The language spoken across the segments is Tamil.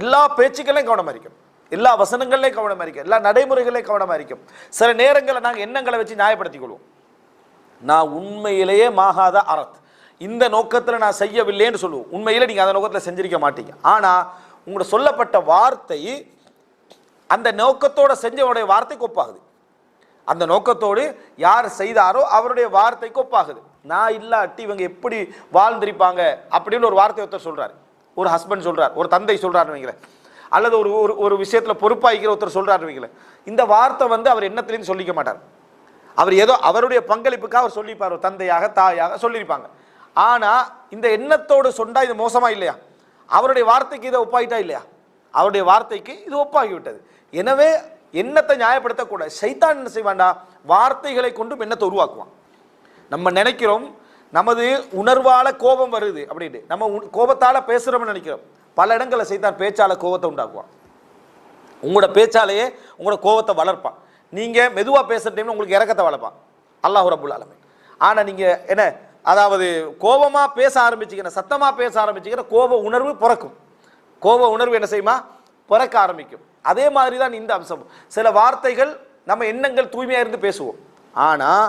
எல்லா பேச்சுக்களையும் கவனமாக இருக்கும் எல்லா வசனங்கள்லையும் கவனமாக இருக்கும் எல்லா நடைமுறைகளையும் கவனமாக இருக்கும் சில நேரங்களில் நாங்கள் எண்ணங்களை வச்சு நியாயப்படுத்திக் கொள்வோம் நான் உண்மையிலேயே மாகாத அறத் இந்த நோக்கத்தில் நான் செய்யவில்லைன்னு சொல்லுவோம். உண்மையில் நீங்கள் அந்த நோக்கத்தில் செஞ்சிருக்க மாட்டீங்க. ஆனால் உங்களோட சொல்லப்பட்ட வார்த்தை அந்த நோக்கத்தோடு செஞ்சவனுடைய வார்த்தைக்கு ஒப்பாகுது. அந்த நோக்கத்தோடு யார் செய்தாரோ அவருடைய வார்த்தைக்கு ஒப்பாகுது. நான் இல்லாட்டி இவங்க எப்படி வாழ்ந்திருப்பாங்க அப்படின்னு ஒரு வார்த்தை ஒருத்தர் சொல்கிறாரு ஒரு ஹஸ்பண்ட் சொல்கிறார் ஒரு தந்தை சொல்றாரு வைங்களேன். அல்லது ஒரு ஒரு ஒரு விஷயத்தில் பொறுப்பாகிக்கிற ஒருத்தர் சொல்றாரு வைங்களேன். இந்த வார்த்தை வந்து அவர் என்னத்திலையும் சொல்லிக்க மாட்டார். அவர் ஏதோ அவருடைய பங்களிப்புக்காக அவர் சொல்லிப்பார் ஒரு தந்தையாக தாயாக சொல்லியிருப்பாங்க. ஆனால் இந்த எண்ணத்தோடு சொன்னால் இது மோசமாக இல்லையா? அவருடைய வார்த்தைக்கு இதை ஒப்பாயிட்டா இல்லையா? அவருடைய வார்த்தைக்கு இது ஒப்பாகிவிட்டது. எனவே எண்ணத்தை நியாயப்படுத்தக்கூடாது. சைத்தான் என்ன செய்வான்டா? வார்த்தைகளை கொண்டும் எண்ணத்தை உருவாக்குவான். நம்ம நினைக்கிறோம் நமது உணர்வால கோபம் வருது அப்படின்னு நம்ம கோபத்தால பேசுறோம்னு நினைக்கிறோம். பல இடங்களில் செய்தான் பேச்சால கோபத்தை உண்டாக்குவான். உங்களோட பேச்சாலேயே உங்களோட கோபத்தை வளர்ப்பான். நீங்க மெதுவா பேசுற டைம்ல உங்களுக்கு இறக்கத்தை வளர்ப்பான். அல்லாஹ் ரபுல் ஆலமீன். ஆனா நீங்க என்ன அதாவது கோபமா பேச ஆரம்பிச்சீங்கன்னா சத்தமா பேச ஆரம்பிச்சீங்கன்னா கோப உணர்வு பிறக்கும். கோப உணர்வு என்ன செய்யுமா? பிறக்க ஆரம்பிக்கும். அதே மாதிரி தான் இந்த அம்சம். சில வார்த்தைகள் நம்ம எண்ணங்கள் தூய்மையாக இருந்து பேசுவோம். ஆனால்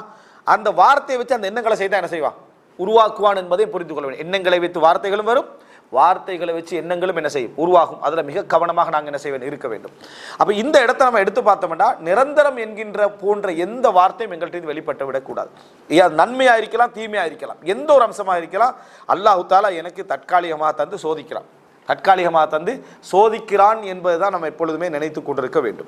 அந்த வார்த்தையை வச்சு அந்த எண்ணங்களை செய்தால் என்ன செய்வான்? உருவாக்குவான் என்பதை புரிந்து கொள்ள வேண்டும். எண்ணங்களை வைத்து வார்த்தைகளும் வரும். வார்த்தைகளை வச்சு எண்ணங்களும் என்ன செய்யும்? உருவாகும். அதில் மிக கவனமாக நாங்கள் என்ன செய்ய இருக்க வேண்டும். அப்போ இந்த இடத்த நம்ம எடுத்து பார்த்தோம்னா நிரந்தரம் என்கின்ற போன்ற எந்த வார்த்தையும் எங்கள்கிட்ட வெளிப்பட்டு விடக்கூடாது. ஏன் அது இருக்கலாம் தீமையாக இருக்கலாம். எந்த ஒரு அம்சமாக இருக்கலாம். அல்லாஹு தாலா எனக்கு தற்காலிகமாக தந்து சோதிக்கிறான். தற்காலிகமாக தந்து சோதிக்கிறான் என்பதுதான் நம்ம எப்பொழுதுமே நினைத்து கொண்டிருக்க வேண்டும்.